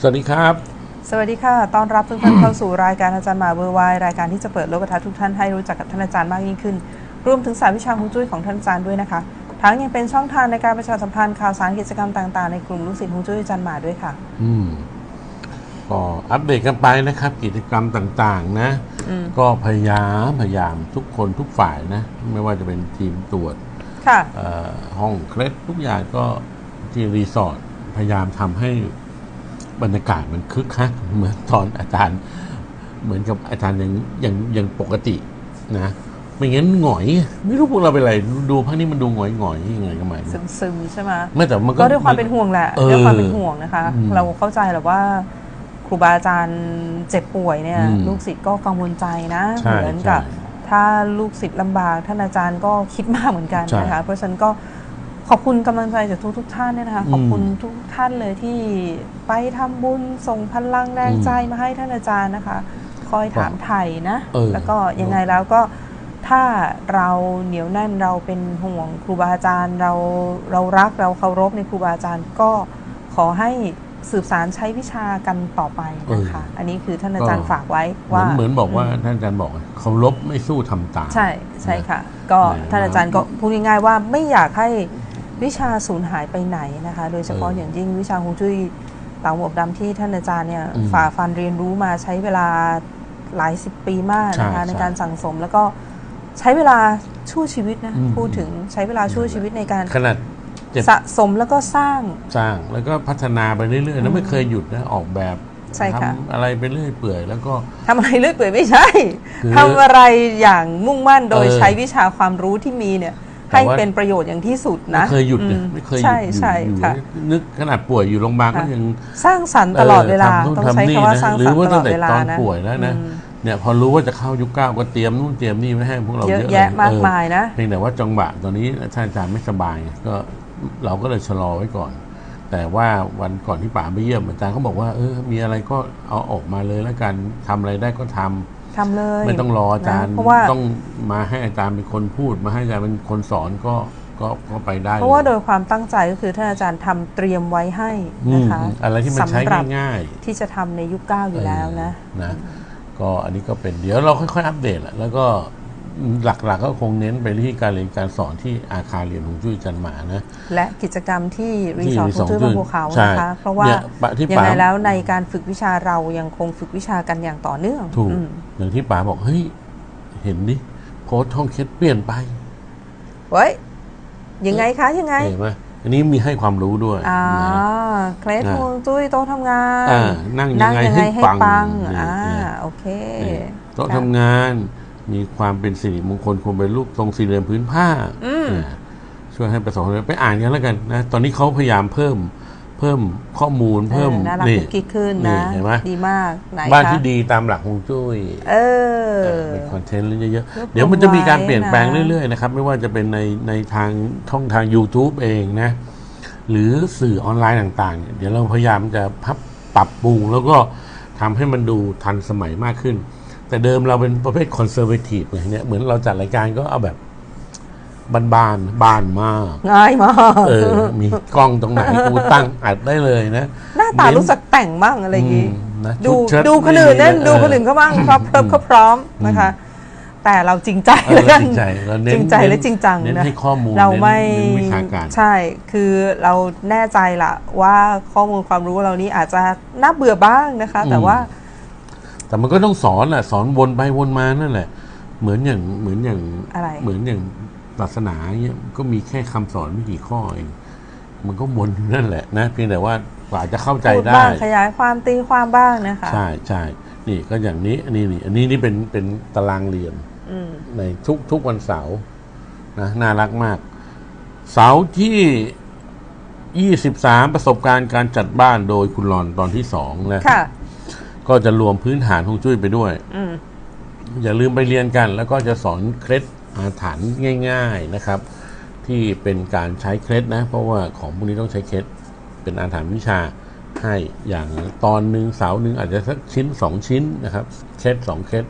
สวัสดีครับ สวัสดีค่ะ ต้อนรับทุกท่านเข้าสู่รายการอาจารย์หมาเบอร์ไวรายการที่จะเปิดโลกทัศน์ทุกท่านให้รู้จักกับท่านอาจารย์มากยิ่งขึ้น รวมถึงสายวิชาฮวงจุ้ยของท่านอาจารย์ด้วยนะคะ ทั้งยังเป็นช่องทางในการประชาสัมพันธ์ข่าวสารกิจกรรมต่างๆ ในกลุ่มลูกศิษย์ฮวงจุ้ยอาจารย์หมาด้วยค่ะ อืมก็อัปเดตกันไปนะครับ กิจกรรมต่างๆ นะ อืม ก็พยายามพยายามทุกคนทุกฝ่ายนะ ไม่ว่าจะเป็นทีมตรวจ ค่ะ เอ่อห้องเคล็ดทุกอย่างก็ที่รีสอร์ทพยายามทำให้ บรรยากาศมันคึกคักเหมือนตอนอาจารย์ เหมือนกับอาจารย์ยังยังยังปกตินะไม่งั้นหงอย ไม่รู้พวกเราเป็นอะไรดูภาคนี้มันดูหงอยหงอยๆยังไงก็ไม่รู้ซึมๆใช่ไหมไม่แต่มันก็ก็ด้วยความเป็นห่วงแหละเออด้วยความเป็นห่วงนะคะอืมเราเข้าใจแหละว่าครูบาอาจารย์เจ็บป่วยเนี่ยอืมลูกศิษย์ก็กังวลใจนะใช่เหมือนกับใช่ถ้าลูกศิษย์ลำบากท่านอาจารย์ก็คิดมากเหมือนกันใช่นะคะเพราะฉะนั้นก็ ขอบคุณกำลังใจจากทุกทุกๆท่านเนี่ยนะคะอืมขอบคุณทุกท่านเลยที่ไปทำบุญส่งพลังแรงอืมใจมาให้ท่านอาจารย์นะคะ คอยถามไถ่นะเออแล้วก็ยังไงแล้วก็ถ้าเราเหนียวแน่นเราเป็นห่วงครูบาอาจารย์เราเรารักเราเคารพในครูบาอาจารย์ก็ขอให้สืบสารใช้วิชากันต่อไปนะคะ อันนี้คือท่านอาจารย์ฝากไว้เหมืว่าอนเหมือนบอกว่าท่านอาจารย์บอกเคารพไม่สู้ทำตามใช่ใช่ค่ะ ก็เนี่ยท่านอาจารย์ก็พูดง่ายๆว่าไม่อยากให้ วิชาสูญหายไปไหนนะคะ โดยเฉพาะเออออย่างยิ่งวิชาฮวงจุ้ยเต่าหมวกดำที่ท่านอาจารย์เนี่ยอืมฝ่าฟันเรียนรู้มาใช้เวลาหลายสิบปีมากนะคะใช่ในใช่การสั่งสมแล้วก็ใช้เวลาชั่วชีวิตนะอืมพูดถึงใช้เวลาชั่วชีวิตในการขนาดเจ็บสะสมแล้วก็สร้างสร้างแล้วก็พัฒนาไปเรื่อยๆแล้วไม่เคยหยุดนะออกแบบใช่ค่ะทำอะไรไปเรื่อยเปื่อยแล้วก็ทำอะไรเลื่อยเปื่อยไม่ใช่คือทำอะไรอย่างมุ่งมั่นโดยเออใช้วิชาความรู้ที่มีเนี่ยแต่ ให้ว่าเป็นประโยชน์อย่างที่สุดไม่นะเคยหยุดนะอืไม่เคยหยุดใช่อยู่ใช่อยู่ค่ะนึกขนาดป่วยอยู่โรงพยาบาลก็ค่ะยัง สร้างสรรค์ตลอดเวลา ทำนู่นต้องใช้ทำนี่คำว่านะสร้างหรืสรอรค์ว่าตลตั้องดแต่เวลาตอนนะป่วยแล้วนะอืมเนี่ยพอรู้ว่าจะเข้ายุคเก้าก็เตรียมนู่นเตรียมนี่ไว้ให้พวกเราเยเยอะอะแยะเลยมากเออมายนะเพียงแต่ว่าจังหวะตอนนี้ท่านอาจารย์ไม่สบายไงก็เราก็เลยชะลอไว้ก่อน แต่ว่าวันก่อนที่ป๋าไปเยี่ยมอาจารย์เขาบอกว่าเออมีอะไรก็เอาออกมาเลยแล้วกันทำอะไรได้ก็ทำ ทำเลยไม่ต้องรออาจารย์นะเพราะว่า ต้องมาให้อาจารย์เป็นคนพูด มาให้อาจารย์เป็นคนสอนก็ก็ก็ไปได้เพราะว่าโดลยความตั้งใจก็คือท่านอาจารย์ทำเตรียมไว้ให้อืมนะคะอะไรที่มันใช้สำหรับง่ายที่จะทำในยุคเก้าๆอยู่แล้วนะเออนะก็อันนี้ก็เป็นเดี๋ยวเราค่อยๆอัปเดตแหละแล้วก็ หลักๆก็คงเน้นไปที่การเรียนการสอนที่อาคารเรียนของจุ้ยจันหมานะและกิจกรรมที่รีที่สอร์ทรีสอร์ทจุ้ยบางบัวขาวใช่นะคะเพราะว่าเนี่ยปะที่ยังป๋าไงแล้วในการฝึกวิชาเรายังคงฝึกวิชากันอย่างต่อเนื่องถูกอืมอย่างที่ป๋าบอกเฮ้ยเห็นดิโพสต์ท่องเคล็ดเปลี่ยนไปเว้ยยังไงคะยังไงเห็นไหมอันนี้มีให้ความรู้ด้วยอ่านะเคล็ดอ่าฮวงจุ้ยโต๊ะทำงานอ่านั่งยังไงให้ให้ปังปังเนี่ยอ่าเนี่ยโอเคนี่โต๊ะค่ะทำงาน มีความเป็นสิริมงคลควรเป็นรูปทรงสี่เหลี่ยมพื้นผ้าอืมอ่าช่วยให้ประสบความสำเร็จไปอ่านกันแล้วกันนะตอนนี้เขาพยายามเพิ่มเพิ่มข้อมูลเพิ่มออน่ารักกุ๊กกิ๊กขึ้นนี่นะเห็นไหมดีมากไหนบ้านคะที่ดีตามหลักฮวงจุ้ยเออเออเป็นคอนเทนต์เยอะรวบรวมๆเดี๋ยวมันจะมีการเปลี่ยนแปลงไว้นะเรื่อยๆนะครับ ไม่ว่าจะเป็นในในทางช่องทาง YouTube เองนะ หรือสื่อออนไลน์ต่าง ๆเนี่ยเดี๋ยวเราพยายามจะพับปรับปรุงแล้วก็ทำให้มันดูทันสมัยมากขึ้น แต่เดิมเราเป็นประเภทคอนเซอร์เวทีฟเนี่ยเหมือนเราจัดรายการก็เอาแบบบ้านๆบ้านมากง่ายมากเออ มีกล้องตรงไหนกูตั้งอัดได้เลยนะ หน้าตารู้สึกแต่งบ้างอะไรอย่างงี้อืมนะดูชุเชิ้ตดูคนอื่นนั่นไม่มีดูคนอื่นเขาบ้างครับเพิ่มเขาพร้อมนะคะ แต่เราจริงใจเออแล้วกันจริงใจเราเน้นจริงใจและจริงจังเน้นนะให้ข้อมูลเราไม่เน้นเน้นวิชาการใช่คือเราแน่ใจละว่าข้อมูลความรู้เรานี้อาจจะน่าเบื่อบ้างนะคะ แต่ว่า แต่มันก็ต้องสอนแหละสอนวนไปวนมานั่นแหละ เหมือนอย่างเหมือนอย่างอะไร เหมือนอย่างศาสนาเงี้ยก็มีแค่คำสอนไม่กี่ข้อเองมันก็วนอยู่นั่นแหละนะเพียงแต่ว่ากว่าจะเข้าใจพูดได้บ้างขยายความตีความบ้างนะคะใช่ใช่นี่ก็อย่างนี้อันนี้นี่อันนี้นี่เป็นเป็นตารางเรียนอืมในทุกทุกวันเสาร์นะน่ารักมาก เสาร์ที่ยี่สิบสามประสบการณ์การจัดบ้านโดยคุณรอนตอนที่สองนะค่ะ ก็จะรวมพื้นฐานฮวงจุ้ยไปด้วย อืม อย่าลืมไปเรียนกัน แล้วก็จะสอนเคล็ดอาถรรพ์ง่าย ๆนะครับ ที่เป็นการใช้เคล็ดนะ เพราะว่าของพวกนี้ต้องใช้เคล็ดเป็นอาถรรพ์วิชาให้อย่างตอนหนึ่งเสาร์หนึ่งอาจจะสักชิ้นสองชิ้นนะครับเคล็ดสองเคล็ด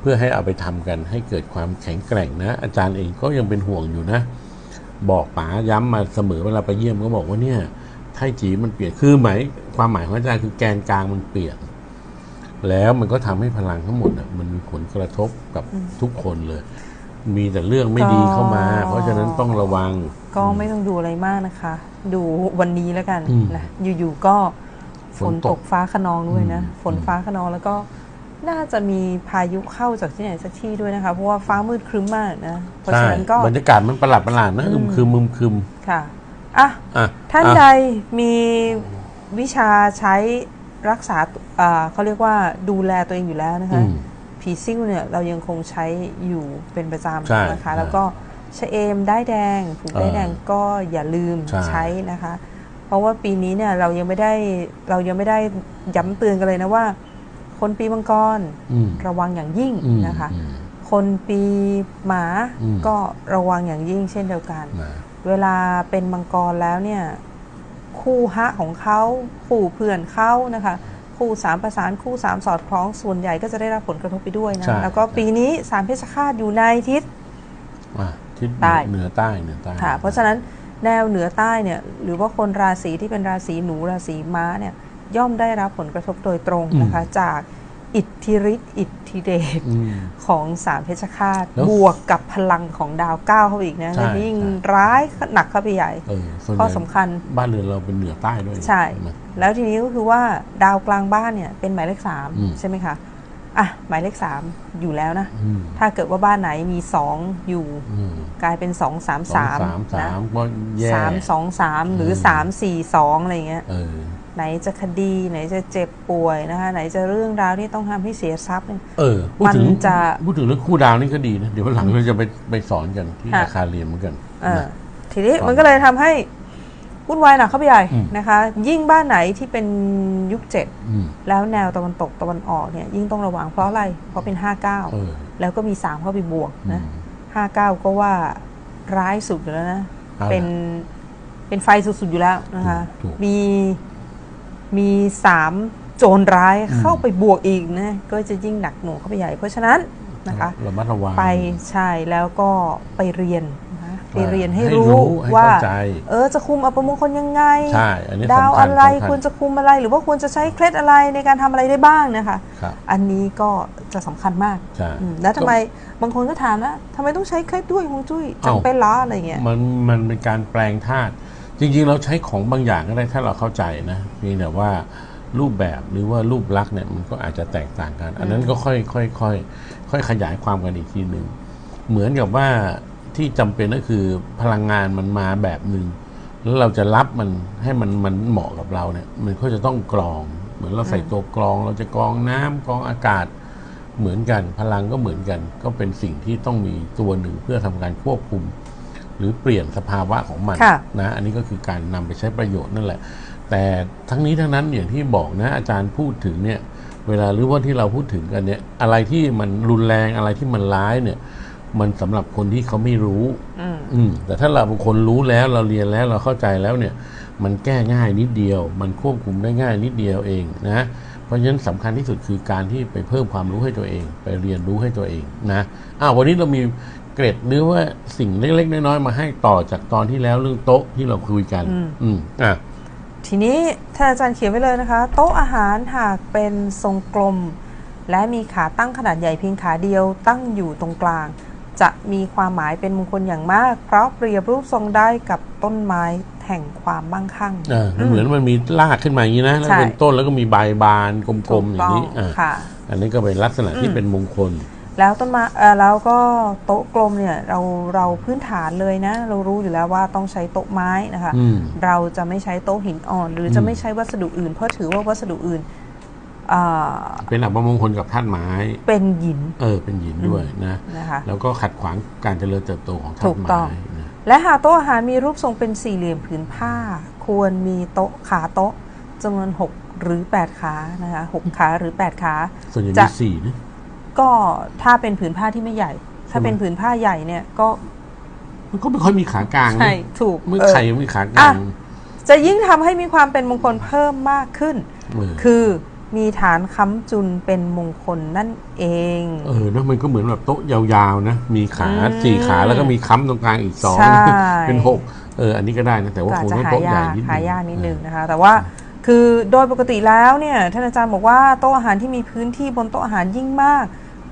เพื่อให้เอาไปทำกันให้เกิดความแข็งแกร่งนะ อาจารย์เองก็ยังเป็นห่วงอยู่นะ บอกป๋าย้ำมาเสมอเวลาไปเยี่ยมก็บอกว่าเนี่ยไข่จีมันเปลี่ยนคือหมายความหมายของอาจารย์คือแกนกลางมันเปลี่ยน แล้วมันก็ทำให้พลังทั้งหมดอะมันมีผลกระทบกับทุกคนเลย มีแต่เรื่องไม่ดีเข้ามาก็เพราะฉะนั้นต้องระวัง ก็ไม่ต้องดูอะไรมากนะคะ ดูวันนี้แล้วกันอืมนะอยู่ๆก็ฝฝนนตตกกฟ้าขนองด้วยนะอืมฝนฟ้าขนองแล้วก็น่าจะมีพายุเข้าจากที่ไหนสักที่ด้วยนะคะ เพราะว่าฟ้ามืดครึ้มมากนะ เพราะใช่ฉะนั้นก็บรรยากาศมันประหลาดประหลาดๆนะอือึมมครึมมึมครึมค่ะอะอะท่านอะใดมีวิชาใช้ รักษาอ่าเขาเรียกว่าดูแลตัวเองอยู่แล้วนะคะอืมผีซิ่วเนี่ยเรายังคงใช้อยู่เป็นประจใช่ำนะคะใช่แล้วก็ชะเอมได้ายแดงผูกได้ายแดงเออก็อย่าลืมใช่ใช้นะคะ เพราะว่าปีนี้เนี่ยเรายังไม่ได้เรายังไม่ได้ย้ำเตือนกันเลยนะว่า คนปีมังกรอืมระวังอย่างยิ่งอืมนะคะอืมคนปีหมาอืมก็ระวังอย่างยิ่งเช่นเดียวกันนะเวลาเป็นมังกรแล้วเนี่ย คู่ฮะของเขาคู่เพื่อนเขานะคะคู่สามประสานคู่สามสอดคล้องส่วนใหญ่ก็จะได้รับผลกระทบไปด้วยนะ ใช่ แล้วก็ปีนี้สามเพชฌฆาตอยู่ในทิศ อะทิศใต้ เหนือใต้เหนือใต้ค่ะ เพราะฉะนั้นแนวเหนือใต้เนี่ยหรือว่าคนราศีที่เป็นราศีหนูราศีม้าเนี่ยย่อมได้รับผลกระทบโดยตรงนะคะ จาก อิทธิฤทธิ์อิทธิเดชอืมของสามเพชฌฆาตแล้วบวกกับพลังของดาวเก้าเข้าไปอีกนะใช่ยิ่งใช่ร้ายหนักเข้าไปใหญ่เออส่วนใหข้อญ่สำคัญบ้านเรือนเราเป็นเหนือใต้ด้วยใช่นะแล้วทีนี้ก็คือว่าดาวกลางบ้านเนี่ยเป็นหมายเลขสามอืมใช่ไหมคะอะหมายเลขสามอยู่แล้วนะอืมถ้าเกิดว่าบ้านไหนมีสองอยู่อืมกลายเป็นสองสามสอสางมสามสามก็แย่สามสองสามหรือเออสามสี่สองอะไรเงี้ยเออ ไหนจะคดีไหนจะเจ็บป่วยนะคะไหนจะเรื่องราวที่ต้องทำให้เสียทรัพย์เนี่ย เออพูดถึงมันจะพูดถึงเรื่องคู่ดาวนี่ก็ดีนะ เดี๋ยววันหลังเราจะไปไปสอนกันที่ค่ะ อาคารเรียนเหมือนกันเออนะ ทีนี้ครับมันก็เลยทำให้วุ่นวายหนักเข้าไปใหญ่อืม นะคะ ยิ่งบ้านไหนที่เป็นยุคเจ็ดอืมแล้วแนวตะวันตกตะวันออกเนี่ยยิ่งต้องระวังเพราะอะไร เพราะเป็น เอ59 อแล้วก็มี 3 เข้าไปบวกอืนะม59ก็ว่าร้ายสุดอยู่แล้วนะ เอาล่ะเป็นเป็นไฟสุดๆอยู่แล้วนะคะ ถูกถูกมี มีสามโจรร้ายอืมเข้าไปบวกอีกนะก็จะยิ่งหนักหน่วงเข้าไปใหญ่ เพราะฉะนั้นนะคะระมัดระวังไปใช่แล้วก็ไปเรียนนะคะไปเรียนให้ให้รู้รู้ให้ว่าเข้าใจเออจะคุมอัปมงคลยังไงใช่อันนี้ดาวสำคัญอะไรสำคัญควรจะคุมอะไร หรือว่าควรจะใช้เคล็ดอะไรในการทำอะไรได้บ้างนะคะครับอันนี้ก็จะสำคัญมากใช่อืมแล้วทำไมบางคนก็ถามนะทำไมต้องใช้เคล็ดด้วยฮวงจุ้ยจำเป็นเหรออะไรเงี้ยมันมันเป็นการแปลงธาตุ จริงๆ เราใช้ของบางอย่างก็ได้ถ้าเราเข้าใจนะเพียงแต่ว่ารูปแบบหรือว่ารูปลักษณ์เนี่ยมันก็อาจจะแตกต่างกัน อันนั้นก็ค่อยค่อยค่อยค่อยขยายความกันอีกทีหนึ่งเหมือนกับว่าที่จำเป็นก็คือพลังงานมันมาแบบหนึ่งแล้วเราจะรับมันให้มันมันเหมาะกับเราเนี่ย มันก็จะต้องกรอง เหมือนเราใส่ตัวกรอง เราจะกรองน้ำกรองอากาศ เหมือนกันพลังก็เหมือนกัน ก็เป็นสิ่งที่ต้องมีตัวหนึ่งเพื่อทำการควบคุม หรือเปลี่ยนสภาวะของมันค่ะนะอันนี้ก็คือการนำไปใช้ประโยชน์นั่นแหละ แต่ทั้งนี้ทั้งนั้นอย่างที่บอกนะอาจารย์พูดถึงเนี่ยเวลาหรือว่าที่เราพูดถึงกันเนี่ยอะไรที่มันรุนแรงอะไรที่มันร้ายเนี่ยมันสำหรับคนที่เขาไม่รู้ อืมอืมแต่ถ้าเราเป็นคนรู้แล้วเราเรียนแล้วเราเข้าใจแล้วเนี่ย มันแก้ง่ายนิดเดียว มันควบคุมได้ง่ายนิดเดียวเองนะ เพราะฉะนั้นสำคัญที่สุดคือการที่ไปเพิ่มความรู้ให้ตัวเอง ไปเรียนรู้ให้ตัวเองนะอ้าววันนี้เรามี เกร็ดหรือว่าสิ่งเล็กๆน้อยๆมาให้ต่อจากตอนที่แล้วเรื่องโต๊ะที่เราคุยกันอืมอืมอะทีนี้ท่านอาจารย์เขียนไว้เลยนะคะ โต๊ะอาหารหากเป็นทรงกลม และมีขาตั้งขนาดใหญ่เพียงขาเดียวตั้งอยู่ตรงกลาง จะมีความหมายเป็นมงคลอย่างมาก เพราะเปรียบรูปทรงได้กับต้นไม้แห่งความมั่งคั่งเออมันเหมือนมันมีรากขึ้นมาอย่างนี้นะแล้วใช่เป็นต้นแล้วก็มีใบบานกลถูมกๆอย่าต้องงนี้อะค่ะอันนี้ก็เป็นลักษณะที่อืมเป็นมงคล แล้วต้นไม้เอ่อแล้วก็โต๊ะกลมเนี่ยเราเราพื้นฐานเลยนะ เรารู้อยู่แล้วว่าต้องใช้โต๊ะไม้นะคะ อืม เราจะไม่ใช้โต๊ะหินอ่อน หรือมจะไม่ใช้วัสดุอื่น เพราะถือว่าวัสดุอื่นอ่าเป็นอัปมงคลกับธาตุไม้ เป็นหยินเออ เป็นหยินด้วยนะ นะคะ แล้วก็ขัดขวางการเจริญเติบโตของธาถูตุกต้อไม้งนะ และหากโต๊ะอาหารมีรูปทรงเป็นสี่เหลี่ยมผืนผ้า ควรมีโต๊ะขาโต๊ะจำนวน 6 หรือ 8 ขานะคะหกขาหรือ 8 ขา ส่วนใหญ่จะ มีสี่นะ ก็ถ้าเป็นผืนผ้าที่ไม่ใหญ่ ถ้าใช่ไหมเป็นผืนผ้าใหญ่เนี่ยก็ มันก็ไม่ค่อยมีขากลางนะใช่ถูกเมื่อเออไข่มีขากลางอะจะยิ่งทำให้มีความเป็นมงคลเพิ่มมากขึ้นเออคือมีฐานค้ำจุนเป็นมงคลนั่นเอง เออแล้วมันก็เหมือนแบบโต๊ะยาวๆนะ มีขาอืมสี่ขาแล้วก็มีค้ำตรงกลางอีกสองใช่เป็นหกเอออันนี้ก็ได้นะแต่ว่าก็อาคจงจะต้องหาโต๊ะใหญ่ยากนิดนึงหายากนิดนึงนะคะ แต่ว่าคือโดยปกติแล้วเนี่ยท่านอาจารย์บอกว่าโต๊ะอาหารที่มีพื้นที่บนโต๊ะอาหารยิ่งมาก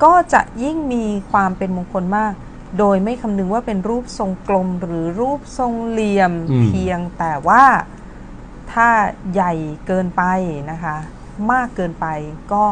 ก็จะยิ่งมีความเป็นมงคลมาก โดยไม่คำนึงว่าเป็นรูปทรงกลมหรือรูปทรงเหลี่ยมอืม เพียงแต่ว่าถ้าใหญ่เกินไปนะคะ มากเกินไปก็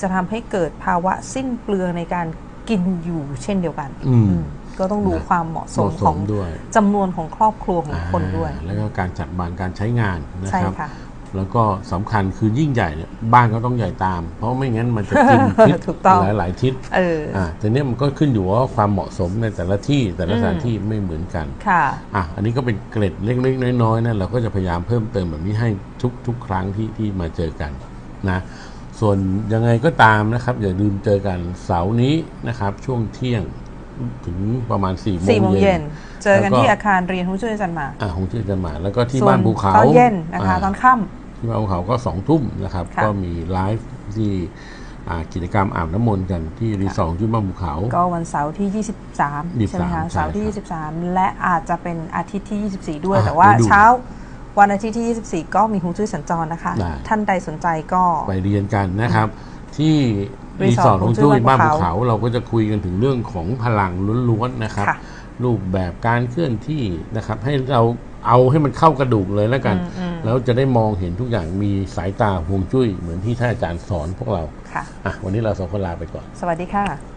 จะทำให้เกิดภาวะสิ้นเปลืองในการกินอยู่เช่นเดียวกันอืมอืมก็ต้องดูนะความเหมาะสเหมมาะสของมด้วยจำนวนของครอบครัวของคนด้วย อ่าแล้วก็การจัดบ้านการใช้งานนะใช่ครับ ค่ะ แล้วก็สำคัญคือยิ่งใหญ่เนี่ยบ้านก็ต้องใหญ่ตาม เพราะไม่งั้นมันจะกินทิศถูกต้องหลายหลายๆทิศเออออ่าแต่เนี้ยมันก็ขึ้นอยู่ว่าความเหมาะสมในแต่ละที่แต่ละสถานอืมที่ไม่เหมือนกันค่ะอะอันนี้ก็เป็นเกร็ดเล็กๆน้อยๆนะเราก็จะพยายามเพิ่มเติมแบบนี้ให้ทุกทุกครั้งที่ที่มาเจอกันนะส่วนยังไงก็ตามนะครับ อย่าลืมเจอกันเสาร์นี้นะครับ ช่วงเที่ยงถึงประมาณ4ี่โมสี่งโมงเย็เย็นนเจอกันแล้วก็ที่อาคารเรียนหุ้นจุ้ยจันทร์มาอะคงที่จะมา แล้วก็ที่ส่วบ้านภูเขาตอนเย็นนะคะาตอนค่ ที่บ้านภูเขาก็สองทุ่มนะครับค่ะก็มีไลฟ์ที่อ่ากิจกรรมอาบน้ำมนต์กันที่รีสอร์ทที่บ้านภูเขาำก็วันเสาร์ที่ 23 ใช่ไหมคะใช่เสาร์ที่ครับ23 และอาจจะเป็นอาทิตย์ที่ 24 ด้วยอะแต่ว่าเดี๋ยวดูเช้าวันอาทิตย์ที่ 24 ก็มีฮวงจุ้ยสัญจรนะคะได้ท่านใดสนใจก็ไปเรียนกันนะครับ ที่รีรีสสออร์ร์ททขขอองงจุ้จุ้ยยบ้าบ้านนภูภูเขาเขาเราก็จะคุยกันถึงเรื่องของพลังล้วนๆนะครับค่ะรูปแบบการเคลื่อนที่นะครับ ให้เราเอาให้มันเข้ากระดูกเลยแล้วกันอืมอืม แล้วจะได้มองเห็นทุกอย่างมีสายตาห่วงจุ้ยเหมือนที่ท่านอาจารย์สอนพวกเราค่ะอะวันนี้เราสองคนลาไปก่อน สวัสดีค่ะ